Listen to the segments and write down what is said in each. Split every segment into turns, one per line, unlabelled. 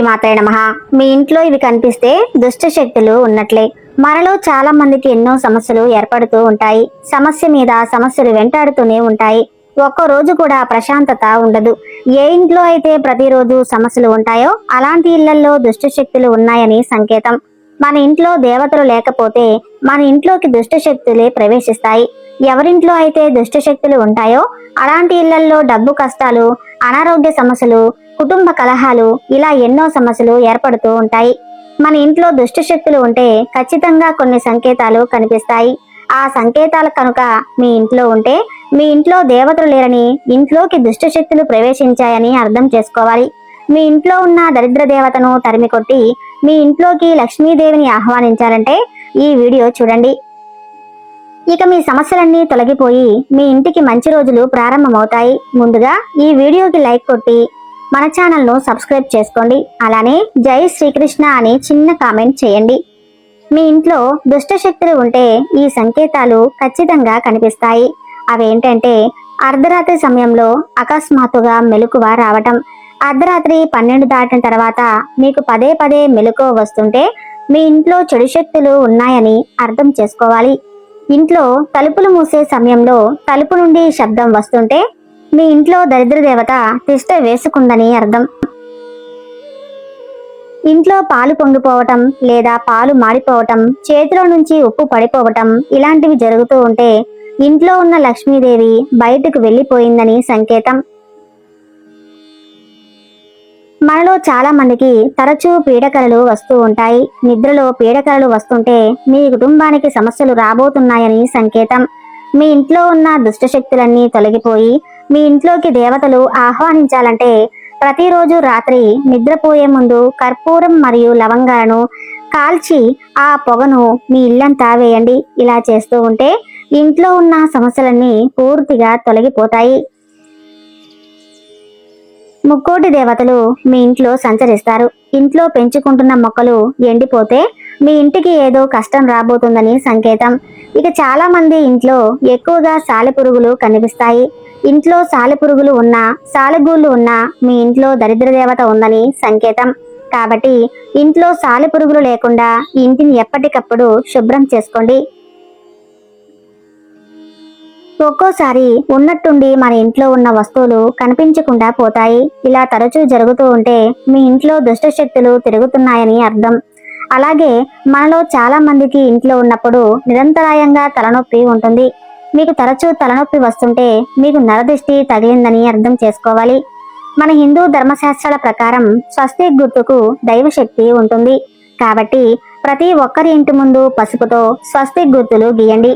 శ్రీమాత్రే నమ. మీ ఇంట్లో ఇవి కనిపిస్తే దుష్ట శక్తులు ఉన్నట్లే. మనలో చాలా మందికి ఎన్నో సమస్యలు ఏర్పడుతూ ఉంటాయి. సమస్య మీద సమస్యలు వెంటాడుతూనే ఉంటాయి. ఒక్క రోజు కూడా ప్రశాంతత ఉండదు. ఏ ఇంట్లో అయితే ప్రతిరోజు సమస్యలు ఉంటాయో అలాంటి ఇళ్ళలో దుష్ట శక్తులు ఉన్నాయని సంకేతం. మన ఇంట్లో దేవతలు లేకపోతే మన ఇంట్లోకి దుష్ట శక్తులే ప్రవేశిస్తాయి. ఎవరింట్లో అయితే దుష్ట శక్తులు ఉంటాయో అలాంటి ఇళ్ళలో డబ్బు కష్టాలు అనారోగ్య సమస్యలు కుటుంబ కలహాలు ఇలా ఎన్నో సమస్యలు ఏర్పడుతూ ఉంటాయి. మన ఇంట్లో దుష్ట శక్తులు ఉంటే ఖచ్చితంగా కొన్ని సంకేతాలు కనిపిస్తాయి. ఆ సంకేతాలు కనుక మీ ఇంట్లో ఉంటే మీ ఇంట్లో దేవతలు లేరని ఇంట్లోకి దుష్ట శక్తులు ప్రవేశించాయని అర్థం చేసుకోవాలి. మీ ఇంట్లో ఉన్న దరిద్ర దేవతను తరిమికొట్టి మీ ఇంట్లోకి లక్ష్మీదేవిని ఆహ్వానించాలంటే ఈ వీడియో చూడండి. ఇక మీ సమస్యలన్నీ తొలగిపోయి మీ ఇంటికి మంచి రోజులు ప్రారంభమవుతాయి. ముందుగా ఈ వీడియోకి లైక్ కొట్టి మన ఛానల్ను సబ్స్క్రైబ్ చేసుకోండి. అలానే జై శ్రీకృష్ణ అని చిన్న కామెంట్ చేయండి. మీ ఇంట్లో దుష్ట శక్తులు ఉంటే ఈ సంకేతాలు ఖచ్చితంగా కనిపిస్తాయి. అవేంటంటే అర్ధరాత్రి సమయంలో అకస్మాత్తుగా మెలకువ రావటం. అర్ధరాత్రి పన్నెండు దాటిన తర్వాత మీకు పదే పదే మెలకువ వస్తుంటే మీ ఇంట్లో చెడు శక్తులు ఉన్నాయని అర్థం చేసుకోవాలి. ఇంట్లో తలుపులు మూసే సమయంలో తలుపు నుండి శబ్దం వస్తుంటే మీ ఇంట్లో దరిద్ర దేవత తిష్ట వేసుకుందని అర్థం. ఇంట్లో పాలు పొంగిపోవటం లేదా పాలు మాడిపోవటం చేతిలో నుంచి ఉప్పు పడిపోవటం ఇలాంటివి జరుగుతూ ఉంటే ఇంట్లో ఉన్న లక్ష్మీదేవి బయటకు వెళ్ళిపోయిందని సంకేతం. మనలో చాలా మందికి తరచూ పీడకలలు వస్తూ ఉంటాయి. నిద్రలో పీడకలలు వస్తుంటే మీ కుటుంబానికి సమస్యలు రాబోతున్నాయని సంకేతం. మీ ఇంట్లో ఉన్న దుష్ట శక్తులన్నీ తొలగిపోయి మీ ఇంట్లోకి దేవతలు ఆహ్వానించాలంటే ప్రతిరోజు రాత్రి నిద్రపోయే ముందు కర్పూరం మరియు లవంగాలను కాల్చి ఆ పొగను మీ ఇల్లంతా వేయండి. ఇలా చేస్తూ ఉంటే ఇంట్లో ఉన్న సమస్యలన్నీ పూర్తిగా తొలగిపోతాయి. ముక్కోటి దేవతలు మీ ఇంట్లో సంచరిస్తారు. ఇంట్లో పెంచుకుంటున్న మొక్కలు ఎండిపోతే మీ ఇంటికి ఏదో కష్టం రాబోతుందని సంకేతం. ఇక చాలా మంది ఇంట్లో ఎక్కువగా సాలెపురుగులు కనిపిస్తాయి. ఇంట్లో సాలెపురుగులు ఉన్నా సాలెగూళ్ళు ఉన్నా మీ ఇంట్లో దరిద్ర దేవత ఉందని సంకేతం. కాబట్టి ఇంట్లో సాలెపురుగులు లేకుండా ఇంటిని ఎప్పటికప్పుడు శుభ్రం చేసుకోండి. ఒక్కోసారి ఉన్నట్టుండి మన ఇంట్లో ఉన్న వస్తువులు కనిపించకుండా పోతాయి. ఇలా తరచూ జరుగుతూ ఉంటే మీ ఇంట్లో దుష్ట శక్తులు తిరుగుతున్నాయని అర్థం. అలాగే మనలో చాలా మందికి ఇంట్లో ఉన్నప్పుడు నిరంతరాయంగా తలనొప్పి ఉంటుంది. మీకు తరచూ తలనొప్పి వస్తుంటే మీకు నరదిష్టి తగిలిందని అర్థం చేసుకోవాలి. మన హిందూ ధర్మశాస్త్రాల ప్రకారం స్వస్తిక్ గుర్తుకు దైవశక్తి ఉంటుంది. కాబట్టి ప్రతి ఒక్కరి ఇంటి ముందు పసుపుతో స్వస్తిక్ గుర్తులు గీయండి.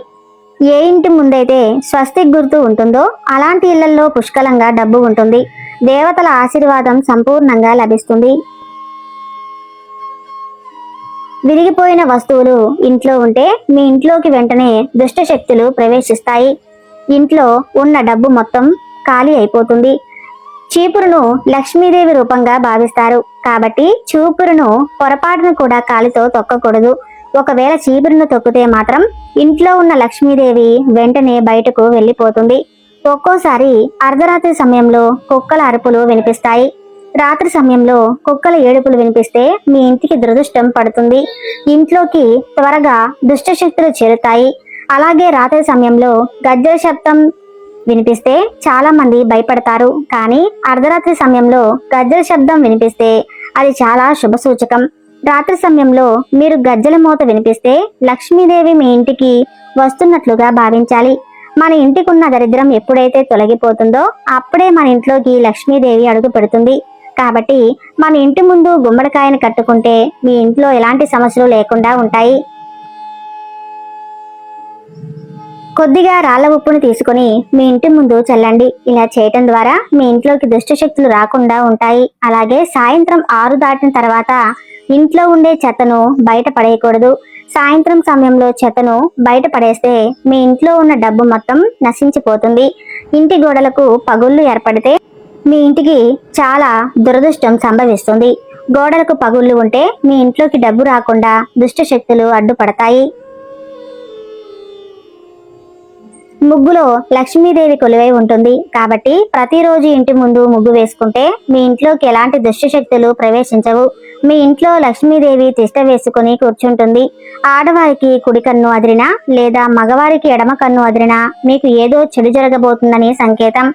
ఏ ఇంటి ముందైతే స్వస్తిక్ గుర్తు ఉంటుందో అలాంటి ఇళ్ళలో పుష్కలంగా డబ్బు ఉంటుంది. దేవతల ఆశీర్వాదం సంపూర్ణంగా లభిస్తుంది. విరిగిపోయిన వస్తువులు ఇంట్లో ఉంటే మీ ఇంట్లోకి వెంటనే దుష్ట శక్తులు ప్రవేశిస్తాయి. ఇంట్లో ఉన్న డబ్బు మొత్తం ఖాళీ అయిపోతుంది. చీపురును లక్ష్మీదేవి రూపంగా భావిస్తారు. కాబట్టి చూపురును పొరపాటును కూడా కాలితో తొక్కకూడదు. ఒకవేళ చీపురును తొక్కితే మాత్రం ఇంట్లో ఉన్న లక్ష్మీదేవి వెంటనే బయటకు వెళ్ళిపోతుంది. ఒక్కోసారి అర్ధరాత్రి సమయంలో కుక్కల అరుపులు వినిపిస్తాయి. రాత్రి సమయంలో కుక్కల ఏడుపులు వినిపిస్తే మీ ఇంటికి దురదృష్టం పడుతుంది. ఇంట్లోకి త్వరగా దుష్ట శక్తులు చేరుతాయి. అలాగే రాత్రి సమయంలో గజ్జల శబ్దం వినిపిస్తే చాలా మంది భయపడతారు. కానీ అర్ధరాత్రి సమయంలో గజ్జల శబ్దం వినిపిస్తే అది చాలా శుభ సూచకం రాత్రి సమయంలో మీరు గజ్జల మూత వినిపిస్తే లక్ష్మీదేవి మీ ఇంటికి వస్తున్నట్లుగా భావించాలి. మన ఇంటికున్న దరిద్రం ఎప్పుడైతే తొలగిపోతుందో అప్పుడే మన ఇంట్లోకి లక్ష్మీదేవి అడుగు పెడుతుంది. కాబట్టి మన ఇంటి ముందు గుమ్మడికాయని కట్టుకుంటే మీ ఇంట్లో ఎలాంటి సమస్యలు లేకుండా ఉంటాయి. కొద్దిగా రాళ్ళ ఉప్పును తీసుకుని మీ ఇంటి ముందు చల్లండి. ఇలా చేయటం ద్వారా మీ ఇంట్లోకి దుష్ట శక్తులు రాకుండా ఉంటాయి. అలాగే సాయంత్రం ఆరు దాటిన తర్వాత ఇంట్లో ఉండే చెత్తను బయట పడేయకూడదు. సాయంత్రం సమయంలో చెత్తను బయట పడేస్తే మీ ఇంట్లో ఉన్న డబ్బు మొత్తం నశించిపోతుంది. ఇంటి గోడలకు పగుళ్ళు ఏర్పడితే మీ ఇంటికి చాలా దురదృష్టం సంభవిస్తుంది. గోడలకు పగుళ్ళు ఉంటే మీ ఇంట్లోకి డబ్బు రాకుండా దుష్ట శక్తులు అడ్డుపడతాయి. ముగ్గులో లక్ష్మీదేవి కొలువై ఉంటుంది. కాబట్టి ప్రతిరోజు ఇంటి ముందు ముగ్గు వేసుకుంటే మీ ఇంట్లోకి ఎలాంటి దుష్ట శక్తులు ప్రవేశించవు. మీ ఇంట్లో లక్ష్మీదేవి తిష్ట వేసుకుని కూర్చుంటుంది. ఆడవారికి కుడి కన్ను అదిరినా లేదా మగవారికి ఎడమ కన్ను అదిరినా మీకు ఏదో చెడు జరగబోతుందని సంకేతం.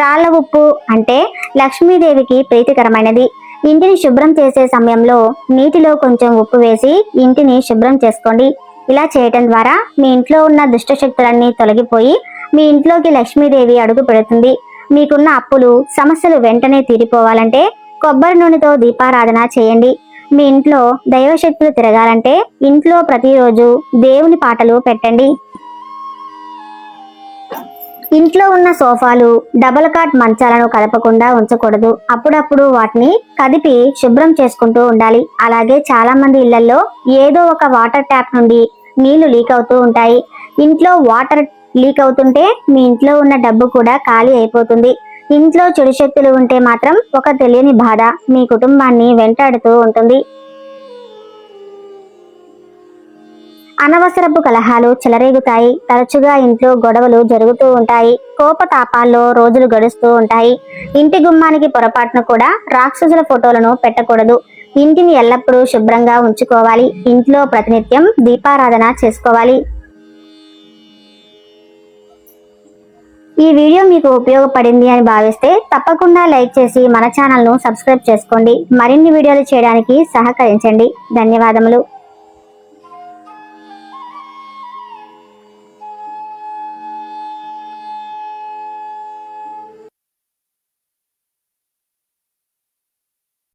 రాళ్ళ ఉప్పు అంటే లక్ష్మీదేవికి ప్రీతికరమైనది. ఇంటిని శుభ్రం చేసే సమయంలో నీటిలో కొంచెం ఉప్పు వేసి ఇంటిని శుభ్రం చేసుకోండి. ఇలా చేయటం ద్వారా మీ ఇంట్లో ఉన్న దుష్ట శక్తులన్నీ తొలగిపోయి మీ ఇంట్లోకి లక్ష్మీదేవి అడుగు పెడుతుంది. మీకున్న అప్పులు సమస్యలు వెంటనే తీరిపోవాలంటే కొబ్బరి నూనెతో దీపారాధన చేయండి. మీ ఇంట్లో దైవశక్తులు తిరగాలంటే ఇంట్లో ప్రతిరోజు దేవుని పాటలు పెట్టండి. ఇంట్లో ఉన్న సోఫాలు డబల్ కాట్ మంచాలను కదపకుండా ఉంచకూడదు. అప్పుడప్పుడు వాటిని కదిపి శుభ్రం చేసుకుంటూ ఉండాలి. అలాగే చాలా మంది ఇళ్ళలో ఏదో ఒక వాటర్ ట్యాప్ నుండి నీళ్ళు లీక్ అవుతూ ఉంటాయి. ఇంట్లో వాటర్ లీక్ అవుతుంటే మీ ఇంట్లో ఉన్న డబ్బు కూడా ఖాళీ అయిపోతుంది. ఇంట్లో చెడు శక్తులు ఉంటే మాత్రం ఒక తెలియని బాధ మీ కుటుంబాన్ని వెంటాడుతూ ఉంటుంది. అనవసరపు కలహాలు చెలరేగుతాయి. తరచుగా ఇంట్లో గొడవలు జరుగుతూ ఉంటాయి. కోపతాపాల్లో రోజులు గడుస్తూ ఉంటాయి. ఇంటి గుమ్మానికి పొరపాటున కూడా రాక్షసుల ఫోటోలను పెట్టకూడదు. ఇంటిని ఎల్లప్పుడూ శుభ్రంగా ఉంచుకోవాలి. ఇంట్లో ప్రతినిత్యం దీపారాధన చేసుకోవాలి. ఈ వీడియో మీకు ఉపయోగపడింది అని భావిస్తే తప్పకుండా లైక్ చేసి మన ఛానల్ను సబ్స్క్రైబ్ చేసుకోండి. మరిన్ని వీడియోలు చేయడానికి సహకరించండి. ధన్యవాదములు.